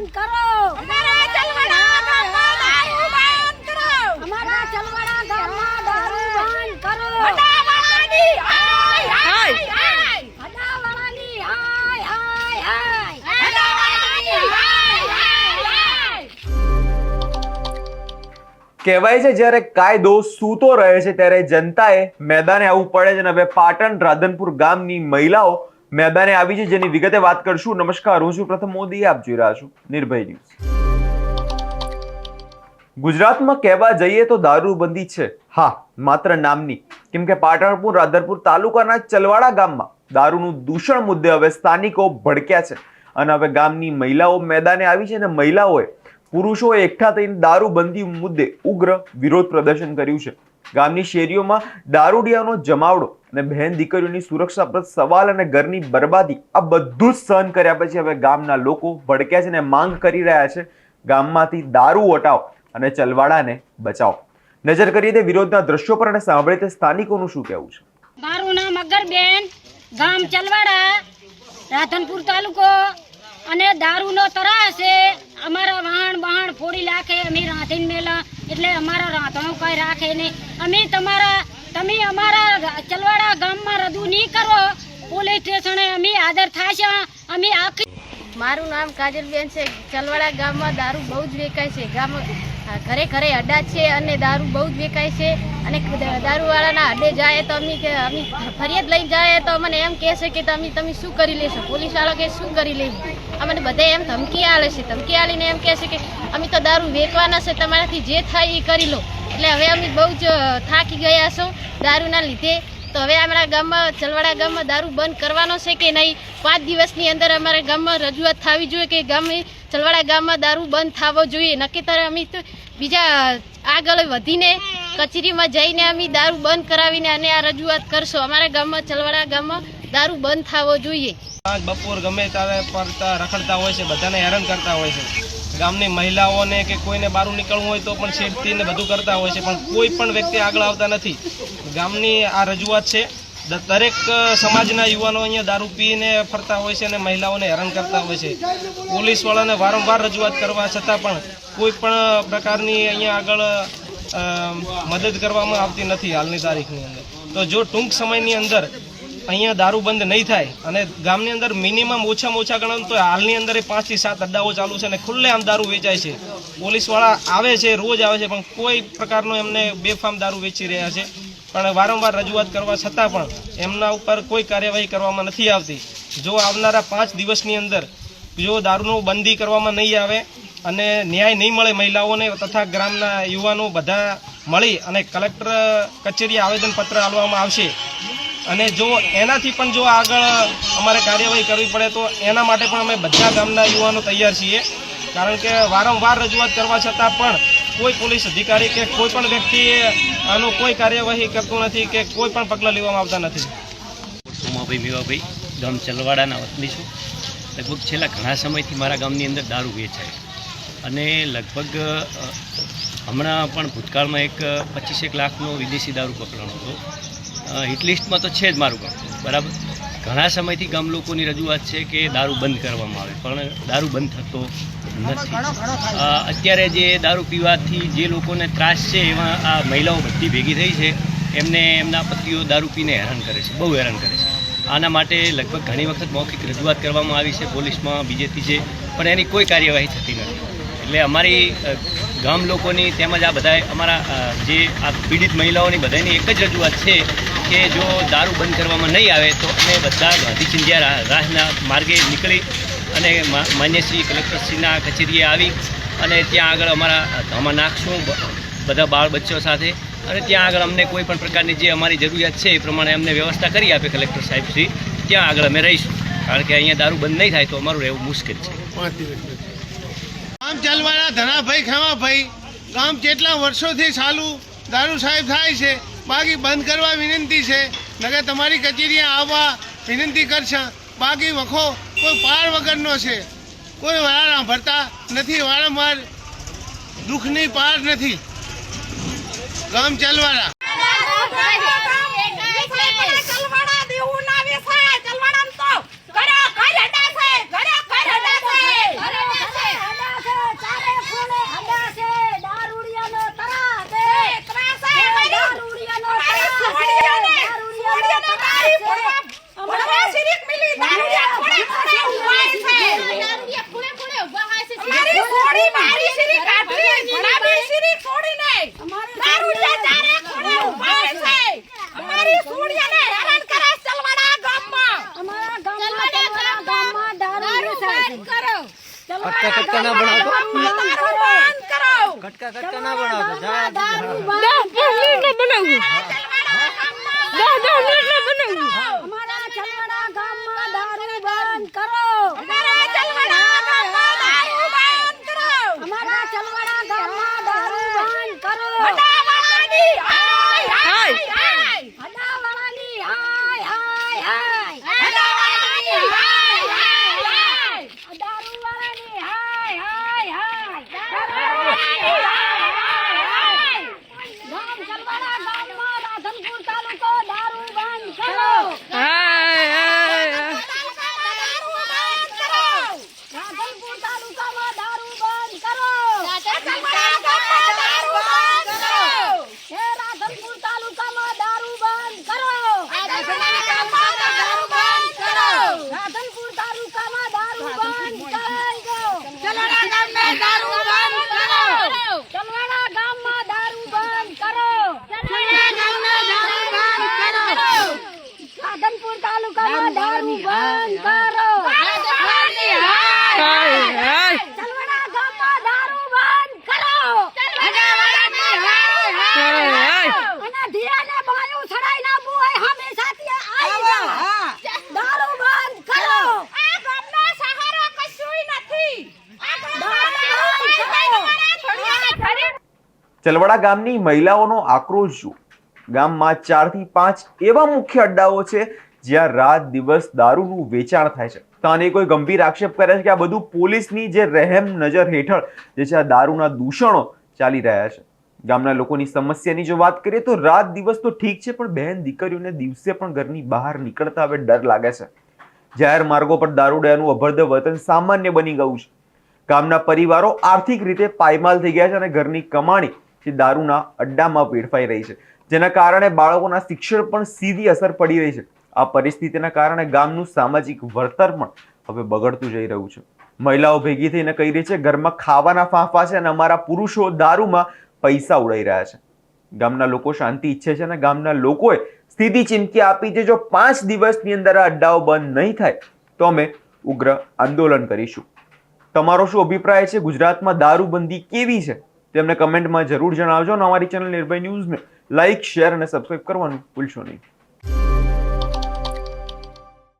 બંધ કરો અમારા ચલવાડા ગામમાં દારૂ બંધ કરો. અમારા ચલવાડા ગામમાં દારૂ બંધ કરો હટાવાળાની હાય, હાય, હાય. હટાવાળાની હાય હાય હાય હટાવાળાની હાય, હાય, હાય. કહેવાય છે જ્યારે કાયદો સૂતો રહે છે ત્યારે જનતાએ મેદાને આવવું પડે છે અને હવે પાટણ રાધનપુર ગામની મહિલાઓ મેદાને આવી છે, જેની વિગતે વાત કરશું. નમસ્કાર, હું છું પ્રથમ મોદી, આપ જોઈ રહ્યા છું નિર્ભય ન્યૂઝ. ગુજરાતમાં કહેવા જઈએ તો દારૂબંધી છે. હા, માત્ર નામની. કેમ કે પાટણપુર, રાધરપુર તાલુકાના ચલવાડા ગામમાં દારૂનું દૂષણ મુદ્દે હવે સ્થાનિકો ભડક્યા છે. અને હવે ગામની મહિલાઓ મેદાને આવી છે અને મહિલાઓએ પુરુષોએ એકઠા થઈને દારૂબંધી મુદ્દે ઉગ્ર વિરોધ પ્રદર્શન કર્યું છે. ગામની શેરીઓમાં દારૂડિયાનો જમાવડો અને બહેન દીકરીઓની સુરક્ષા પર સવાલ અને ઘરની બરબાદી આ બધું જ સહન કર્યા પછી હવે ગામના લોકો ભડક્યા છે અને માંગ કરી રહ્યા છે. ગામમાંથી દારૂ હટાવો અને ચલવાડાને બચાવો. નજર કરીએ તે વિરોધના દ્રશ્યો પર અને સાંભળીએ તે સ્થાનિકોનું શું કહેવું છે? મારું નામ અગરબેન, ગામ ચલવાડા, રાધનપુર તાલુકો. અને દારૂનો તરા છે. અમારા વાહણ બહાણ ફોડી નાખે અમે રાંધીને મેલા. એટલે અમારા રાંધણો કઈ રાખે નહીં. અમે તમારા તમે અમારા ચલવાડા ગામમાં રજૂ નહીં કરો. પોલીસ સ્ટેશને અમે હાજર થશે. અમે આખી મારું નામ કાજલબેન છે. ચલવાડા ગામમાં દારૂ બહુ જ વેચાય છે. ગામ ઘરે ઘરે અડા છે અને દારૂ બહુ જ વેચાય છે અને દારૂવાળાના અડે જાય તો અમે કે અમે ફરિયાદ લઈને જાય તો અમને એમ કહે છે કે તમે તમે શું કરી લેશો? પોલીસવાળા કે શું કરી લે અમને બધે એમ ધમકી આલે છે. ધમકી આલીને એમ કહે છે કે, અમે તો દારૂ વેચવાના છે, તમારાથી જે થાય એ કરી લો. એટલે હવે અમે બહુ જ થાકી ગયા છો દારૂના લીધે. તો હવે અમારા ગામમાં ચલવાડા ગામમાં દારૂ બંધ કરવાનો છે કે નહીં? પાંચ દિવસની અંદર અમારા ગામમાં રજૂઆત થવી જોઈએ કે ગામે ચલવાડા ગામમાં દારૂ બંધ થવો જોઈએ. નક્કી અમે તો બીજા આગળ વધીને કચેરીમાં જઈને અમે દારૂ બંધ કરાવીને અને આ રજૂઆત કરશો. અમારા ગામમાં ચલવાડા ગામમાં દારૂ બંધ થવો જોઈએ. બપોર ગમે ત્યારે પડતા રખડતા હોય છે, બધાને હેરાન કરતા હોય છે. ગામની મહિલાઓને કે કોઈને બહાર નીકળવું હોય તો પણ શેડતીને બધું કરતા હોય છે, પણ કોઈ પણ વ્યક્તિ આગળ આવતા નથી. ગામની આ રજૂઆત છે. દરેક સમાજના યુવાનો અહીંયા દારૂ પીને ફરતા હોય છે અને મહિલાઓને હેરાન કરતા હોય છે. પોલીસવાળાને વારંવાર રજૂઆત કરવા છતાં પણ કોઈ પણ પ્રકારની અહીંયા આગળ મદદ કરવામાં આવતી નથી હાલની તારીખની અંદર. તો જો ટૂંક સમયની અંદર અહીંયા દારૂ બંધ નહીં થાય અને ગામની અંદર મિનિમમ ઓછામાં ઓછા ગણો તો હાલની અંદર એ પાંચથી સાત અડ્ડાઓ ચાલુ છે અને ખુલ્લે આમ દારૂ વેચાય છે. પોલીસવાળા આવે છે, રોજ આવે છે, પણ કોઈ પ્રકારનો એમને બેફામ દારૂ વેચી રહ્યા છે. પણ વારંવાર રજૂઆત કરવા છતાં પણ એમના ઉપર કોઈ કાર્યવાહી કરવામાં નથી આવતી. જો આવનારા પાંચ દિવસની અંદર જો દારૂનું બંધી કરવામાં નહીં આવે અને ન્યાય નહીં મળે મહિલાઓને તથા ગ્રામના યુવાનો બધા મળી અને કલેક્ટર કચેરીએ આવેદનપત્ર આપવામાં આવશે અને જો એનાથી પણ જો આગળ અમારે કાર્યવાહી કરવી પડે તો એના માટે પણ અમે બધા ગામના યુવાનો તૈયાર છીએ. કારણ કે વારંવાર રજૂઆત કરવા છતાં પણ કોઈ પોલીસ અધિકારી કે કોઈ પણ વ્યક્તિએ આનું કોઈ કાર્યવાહી કરતું નથી કે કોઈ પણ પગલાં લેવામાં આવતા નથી. ઉમાભાઈ મેવાભાઈ, ગામ ચલવાડાના વતની છું. લગભગ છેલ્લા ઘણા સમયથી મારા ગામની અંદર દારૂ વેચાય અને લગભગ હમણાં પણ ભૂતકાળમાં એક પચીસેક લાખનો વિદેશી દારૂ પકડાણો હતો. અ, હિટ લિસ્ટમાં તો છે જ મારું ગામ બરાબર? ઘણા સમયથી ગામ લોકોની રજૂઆત છે કે દારૂ બંધ કરવામાં આવે. પણ દારૂ બંધ થતો નથી. અત્યારે જે દારૂ પીવાથી જે લોકોને ત્રાસ છે એમાં આ મહિલાઓ બધી ભેગી થઈ છે. એમને એમના પતિઓ દારૂ પીને હેરાન કરે છે બહુ હેરાન કરે છે. આના માટે લગભગ ઘણી વખત મૌખિક રજૂઆત કરવામાં આવી છે પોલીસમાં બીજેથી છે પણ એની કોઈ કાર્યવાહી થતી નથી. એટલે અમારી ગામ લોકોની તેમજ આ બધા અમારા જે આ પીડિત મહિલાઓની બધાની એક જ રજૂઆત છે કે જો દારૂ બંધ કરવામાં નહીં આવે તો અમે બધા ગાંધી ચિંધ્યા રાહના માર્ગે નીકળી અને માન્ય શ્રી કલેક્ટરશ્રીના કચેરીએ આવી અને ત્યાં આગળ અમારા ધામા નાખશું બધા બાળ બચ્ચો સાથે અને ત્યાં આગળ અમને કોઈ પણ પ્રકારની જે અમારી જરૂરિયાત છે એ પ્રમાણે અમને વ્યવસ્થા કરી આપે કલેક્ટર સાહેબ શ્રી. ત્યાં આગળ અમે રહીશું. કારણ કે અહીંયા દારૂ બંધ નહીં થાય તો અમારું રહેવું મુશ્કેલ છે. ગામ ચાલવાના ધનાભાઈ, ખામાભાઈ, ગામ કેટલા વર્ષોથી ચાલુ દારૂ સાહેબ થાય છે? બાકી બંધ કરવા વિનંતી છે નગર તમારી કચેરીએ આવવા વિનંતી કરશે બાકી વખો કોઈ પાર વગરનો છે કોઈ વાળા ભરતા નથી વારંવાર દુઃખની પાર નથી ગામ ચાલવાળા ચલવાડા દેવું ના વેસાય ચલવાડા તો ઘરે ઘર કટકા કટકા ના બનાવતો કટકા કટકા ના બનાવતો જા દારૂ બંધ પહેલી ને બનાવું. તાલુકામાં દારૂ બંધ કરો. ચલવાડા ગામમાં દારૂ બંધ કરો. અને ધીરાને બાયું છડાઈ નાખવું હોય સામે સાથે આવી જાઓ દારૂ બંધ કરો. ચલવાડા ગામની મહિલાઓનો આક્રોશ જુઓ. ગામમાં ચારથી પાંચ એવા મુખ્ય અડ્ડાઓ છે જ્યાં રાત દિવસ દારૂનું વેચાણ થાય છે. કોઈ ગંભીર આક્ષેપ કરે છે કે આ બધું પોલીસની જે રહેમ નજર હેઠળ જે છે આ દારૂના દૂષણો ચાલી રહ્યા છે. ગામના લોકોની સમસ્યાની જો વાત કરીએ તો રાત દિવસ તો ઠીક છે, પણ બહેન દીકરીઓને દિવસે પણ ઘરની બહાર નીકળતા હવે ડર લાગે છે. જાહેર માર્ગો પર દારૂડિયાનું અભદ્ર વર્તન સામાન્ય બની ગયું છે. ગામના પરિવારો આર્થિક રીતે પાયમાલ થઈ ગયા છે અને ઘરની કમાણી જે દારૂના અડ્ડામાં વેડફાઈ રહી છે. જેના કારણે બાળકોના શિક્ષણ પણ સીધી અસર પડી રહી છે. આ પરિસ્થિતિના કારણે ગામનું સામાજિક વળતર પણ હવે બગડતું જઈ રહ્યું છે. મહિલાઓ ભેગી થઈને કહી રહી છે, ઘરમાં ખાવાના ફાંફા છે અને અમારા પુરુષો દારૂમાં પૈસા ઉડાઈ રહ્યા છે. ગામના લોકો શાંતિ ઈચ્છે છે અને ગામના લોકોએ સ્થિતિ ચીમકી આપી છે, જો પાંચ દિવસની અંદર આ અડ્ડાઓ બંધ નહીં થાય, તો અમે ઉગ્ર આંદોલન કરીશું. તમારો શું અભિપ્રાય છે? ગુજરાતમાં દારૂબંધી કેવી છે? તેમને કમેન્ટમાં જરૂર જણાવજો અને અમારી ચેનલ નિર્ભય ન્યૂઝને લાઇક શેર અને સબસ્ક્રાઇબ કરવાનું ભૂલશો નહીં.